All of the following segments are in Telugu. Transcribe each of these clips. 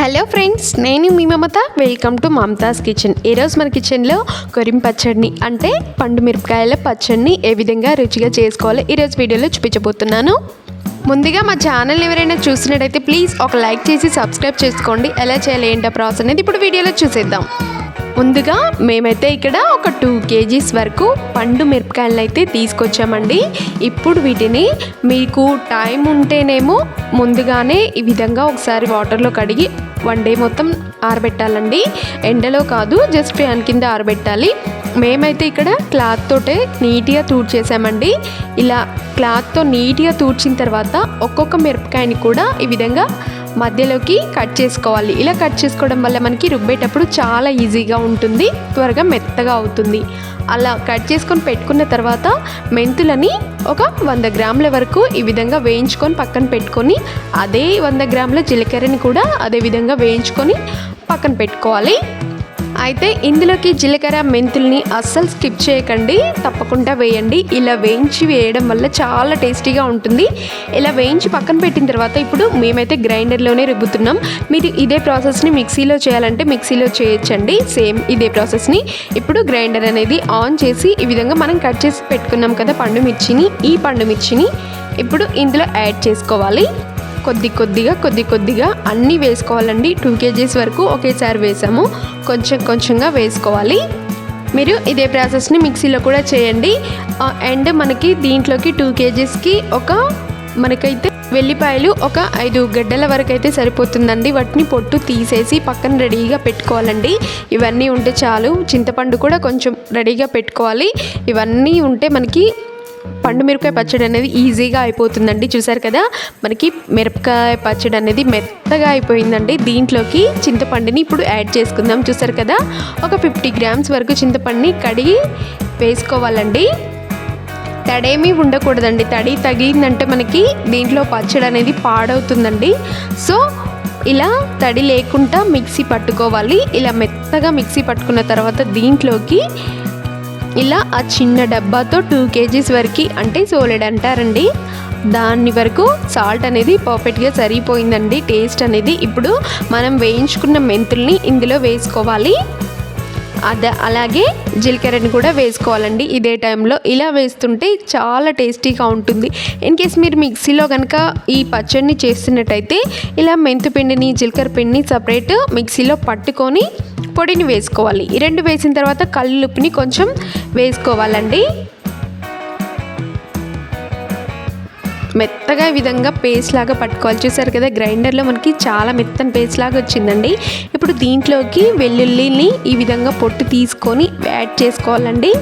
హలో ఫ్రెండ్స్ నేను మీ Mamata. Welcome to Mamata's kitchen. ఈరోజు మన కిచెన్లో కొరిం పచ్చడిని అంటే పండు మిరపకాయల పచ్చడిని ఏ విధంగా రుచిగా చేసుకోవాలో ఈరోజు వీడియోలో చూపించబోతున్నాను. ముందుగా మా ఛానల్ ఎవరైనా చూసినట్టయితే ప్లీజ్ ఒక లైక్ చేసి సబ్స్క్రైబ్ చేసుకోండి. ఎలా చేయాలి ఏంటో ప్రాసెస్ అనేది ఇప్పుడు వీడియోలో చూసేద్దాం. ముందుగా మేమైతే ఇక్కడ ఒక టూ కేజీస్ వరకు పండు మిరపకాయలను అయితే తీసుకొచ్చామండి. ఇప్పుడు వీటిని మీకు టైం ఉంటేనేమో ముందుగానే ఈ విధంగా ఒకసారి వాటర్లో కడిగి వన్ డే మొత్తం ఆరబెట్టాలండి. ఎండలో కాదు జస్ట్ ఫ్యాన్ కింద ఆరబెట్టాలి. మేమైతే ఇక్కడ క్లాత్ తోటే నీట్గా తూడ్చేసామండి. ఇలా క్లాత్తో నీట్గా తూడ్చిన తర్వాత ఒక్కొక్క మిరపకాయని కూడా ఈ విధంగా మధ్యలోకి కట్ చేసుకోవాలి. ఇలా కట్ చేసుకోవడం వల్ల మనకి రుబ్బేటప్పుడు చాలా ఈజీగా ఉంటుంది. త్వరగా మెత్తగా అవుతుంది. అలా కట్ చేసుకొని పెట్టుకున్న తర్వాత మెంతులని ఒక వంద గ్రాముల వరకు ఈ విధంగా వేయించుకొని పక్కన పెట్టుకొని అదే వంద గ్రాముల జీలకర్రని కూడా అదే విధంగా వేయించుకొని పక్కన పెట్టుకోవాలి. అయితే ఇందులోకి జీలకర్ర మెంతుల్ని అస్సలు స్కిప్ చేయకండి. తప్పకుండా వేయండి. ఇలా వేయించి వేయడం వల్ల చాలా టేస్టీగా ఉంటుంది. ఇలా వేయించి పక్కన పెట్టిన తర్వాత ఇప్పుడు మేమైతే గ్రైండర్లోనే రుబ్బుతున్నాం. మీరు ఇదే ప్రాసెస్ని మిక్సీలో చేయాలంటే మిక్సీలో చేయొచ్చండి. సేమ్ ఇదే ప్రాసెస్ని. ఇప్పుడు గ్రైండర్ అనేది ఆన్ చేసి ఈ విధంగా మనం కట్ చేసి పెట్టుకున్నాం కదా పండు మిర్చిని ఈ పండు మిర్చిని ఇప్పుడు ఇందులో యాడ్ చేసుకోవాలి. కొద్ది కొద్దిగా కొద్ది కొద్దిగా అన్నీ వేసుకోవాలండి. టూ కేజీస్ వరకు ఒకేసారి వేసాము. కొంచెం కొంచెంగా వేసుకోవాలి. మీరు ఇదే ప్రాసెస్ని మిక్సీలో కూడా చేయండి. అండ్ మనకి దీంట్లోకి టూ కేజీస్కి ఒక మనకైతే వెల్లిపాయలు ఒక ఐదు గడ్డల వరకు అయితే సరిపోతుందండి. వాటిని పొట్టు తీసేసి పక్కన రెడీగా పెట్టుకోవాలండి. ఇవన్నీ ఉంటే చాలు. చింతపండు కూడా కొంచెం రెడీగా పెట్టుకోవాలి. ఇవన్నీ ఉంటే మనకి పండు మిరపకాయ పచ్చడి అనేది ఈజీగా అయిపోతుందండి. చూసారు కదా? మనకి మిరపకాయ పచ్చడి అనేది మెత్తగా అయిపోయిందండి. దీంట్లోకి చింతపండుని ఇప్పుడు యాడ్ చేసుకుందాం. చూసారు కదా? ఒక ఫిఫ్టీ గ్రామ్స్ వరకు చింతపండుని కడిగి వేసుకోవాలండి. తడేమీ ఉండకూడదండి. తడి తగిలిందంటే మనకి దీంట్లో పచ్చడి అనేది పాడవుతుందండి. సో ఇలా తడి లేకుండా మిక్సీ పట్టుకోవాలి. ఇలా మెత్తగా మిక్సీ పట్టుకున్న తర్వాత దీంట్లోకి ఇలా ఆ చిన్న డబ్బాతో టూ కేజీస్ వరకు అంటే సోలెడ్ అంటారండి. దాని వరకు సాల్ట్ అనేది పర్ఫెక్ట్గా సరిపోయిందండి. టేస్ట్ అనేది ఇప్పుడు మనం వేయించుకున్న మెంతుల్ని ఇందులో వేసుకోవాలి. అద అలాగే జీలకర్రని కూడా వేసుకోవాలండి. ఇదే టైంలో ఇలా వేస్తుంటే చాలా టేస్టీగా ఉంటుంది. ఇన్ కేస్ మీరు మిక్సీలో కనుక ఈ పచ్చడిని చేస్తున్నట్టయితే ఇలా మెంతు పిండిని జీలకర్ర పిండిని సపరేట్ మిక్సీలో పట్టుకొని పొడిని వేసుకోవాలి. ఈ రెండు వేసిన తర్వాత కల్లుప్పిని కొంచెం వేసుకోవాలండి. మెత్తగా ఈ విధంగా పేస్ట్ లాగా పట్టుకోవాలి. చూసారు కదా గ్రైండర్లో మనకి చాలా మెత్తని పేస్ట్ లాగా వచ్చిందండి. ఇప్పుడు దీంట్లోకి వెల్లుల్లిని ఈ విధంగా పొట్టు తీసుకొని యాడ్ చేసుకోవాలండి.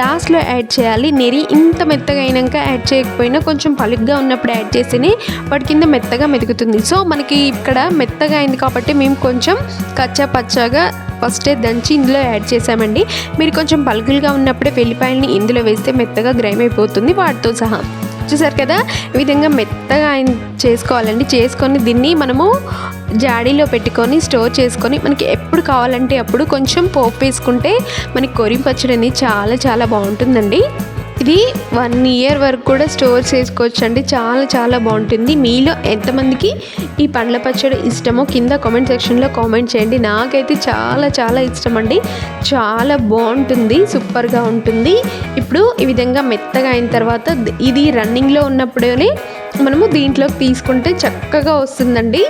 లాస్ట్లో యాడ్ చేయాలి నెరి. ఇంత మెత్తగా అయినాక యాడ్ చేయకపోయినా కొంచెం పలుగ్గా ఉన్నప్పుడు యాడ్ చేస్తేనే వాటి కింద మెత్తగా మెతుకుతుంది సో మనకి ఇక్కడ మెత్తగా అయింది కాబట్టి మేము కొంచెం కచ్చా పచ్చగా ఫస్టే దంచి ఇందులో యాడ్ చేసామండి మీరు కొంచెం పలుకులుగా ఉన్నప్పుడే వెల్లిపాయలని ఇందులో వేస్తే మెత్తగా గ్రైమ్ అయిపోతుంది వాటితో సహా. చూసారు కదా? ఈ విధంగా మెత్తగా ఆయన చేసుకోవాలండి. చేసుకొని దీన్ని మనము జాడీలో పెట్టుకొని స్టోర్ చేసుకొని మనకి ఎప్పుడు కావాలంటే అప్పుడు కొంచెం పోపు వేసుకుంటే మనకి కొరి పచ్చడి అనేది చాలా చాలా బాగుంటుందండి. ఇది వన్ ఇయర్ వరకు కూడా స్టోర్ చేసుకోవచ్చు అండి చాలా చాలా బాగుంటుంది. మీలో ఎంతమందికి ఈ పండ్ల పచ్చడి ఇష్టమో కింద కామెంట్ సెక్షన్లో కామెంట్ చేయండి. నాకైతే చాలా చాలా ఇష్టం అండి చాలా బాగుంటుంది. సూపర్గా ఉంటుంది. ఇప్పుడు ఈ విధంగా మెత్తగా అయిన తర్వాత ఇది రన్నింగ్లో ఉన్నప్పుడే మనము దీంట్లోకి తీసుకుంటే చక్కగా వస్తుందండి.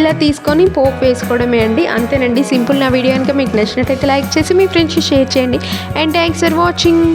ఇలా తీసుకొని పోపు వేసుకోవడమే అండి. అంతేనండి. సింపుల్ నా వీడియో కనుక మీకు నచ్చినట్టయితే లైక్ చేసి మీ ఫ్రెండ్స్ షేర్ చేయండి. And thanks for watching